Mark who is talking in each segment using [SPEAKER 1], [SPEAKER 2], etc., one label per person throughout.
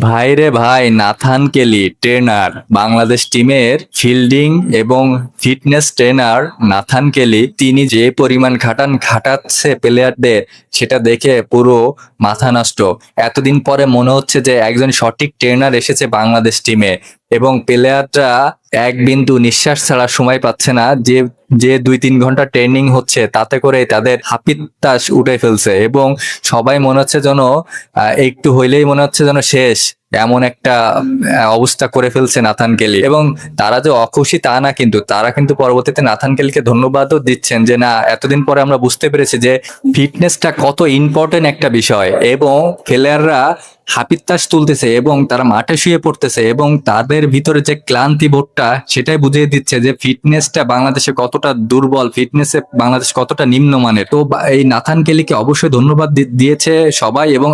[SPEAKER 1] ভাইরে ভাই, নাথান কেলি, ট্রেনার, বাংলাদেশ টিমের ফিল্ডিং এবং ফিটনেস ট্রেনার নাথান কেলি, তিনি যে পরিমাণ খাটান খাটাচ্ছে প্লেয়ারদের, সেটা দেখে পুরো মাথা নষ্ট। এতদিন পরে মনে হচ্ছে যে একজন সঠিক ট্রেনার এসেছে বাংলাদেশ টিমে এবং প্লেয়াররা এক বিন্দু নিঃশ্বাস ছাড়া সময় পাচ্ছে না। যে যে দুই তিন ঘণ্টা ট্রেনিং হচ্ছে, তাতে করে তাদের হাপিত্তাস উঠে ফেলছে এবং সবাই মনে হচ্ছে যেন একটু হইলেই মনে হচ্ছে যেন শেষ। এমন একটা অবস্থা করে ফেলছে নাথান কেলি। এবং তারা যে অখুশি তা না কিন্তু, তারা কিন্তু পরবর্তীতে নাথান কেলিকে ধন্যবাদও দিচ্ছেন যে, না, এতদিন পরে আমরা বুঝতে পেরেছি যে ফিটনেসটা কত ইম্পর্টেন্ট একটা বিষয়। এবং প্লেয়াররা হাপিত্তাস তুলতেছে এবং তারা মাঠে শুয়ে পড়তেছে এবং তাদের ভিতরে যে ক্লান্তি বোধটা, সেটাই বুঝিয়ে দিচ্ছে যে ফিটনেসটা বাংলাদেশে কতটা দুর্বল, ফিটনেসে বাংলাদেশ কতটা নিম্নমানের। তো এই নাথান কেলিকে অবশ্যই ধন্যবাদ দিয়েছে সবাই এবং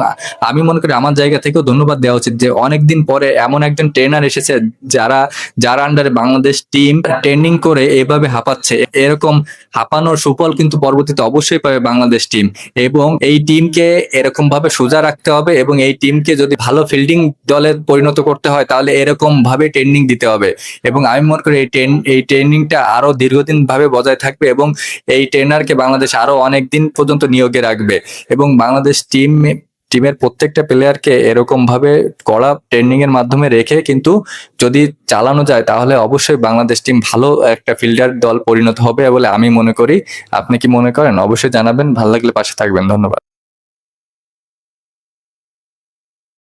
[SPEAKER 1] আমি মনে করি আমার জায়গা থেকেও ধন্যবাদ দেওয়া উচিত যে অনেকদিন পরে এমন একজন ট্রেনার এসেছে যারা, যার আন্ডারে বাংলাদেশ টিম ট্রেনিং করে এভাবে হাঁপাচ্ছে। এরকম হাঁপানোর সুফল কিন্তু পরবর্তীতে অবশ্যই পাবে বাংলাদেশ টিম এবং এই টিমকে এরকম ভাবে সোজা রাখতে হবে এবং এই টিমকে যদি ভালো ফিল্ডিং দলে পরিণত করতে হয়, তাহলে এরকম ভাবে ট্রেনিং দিতে হবে। এবং আমি মনে করি এই ট্রেন এই ট্রেনিংটা আরও দীর্ঘদিন ভাবে বজায় থাকবে এবং এই ট্রেনারকে বাংলাদেশ আরও অনেক দিন পর্যন্ত নিয়োগে রাখবে। এবং বাংলাদেশ টিম টিমের প্রত্যেকটা প্লেয়ারকে এরকম ভাবে কড়া ট্রেনিং এর মাধ্যমে রেখে কিন্তু যদি চালানো যায়, তাহলে অবশ্যই বাংলাদেশ টিম ভালো একটা ফিল্ডার দল পরিণত হবে বলে আমি মনে করি। আপনি কি মনে করেন? অবশ্যই জানাবেন। ভালো লাগলে পাশে থাকবেন। ধন্যবাদ।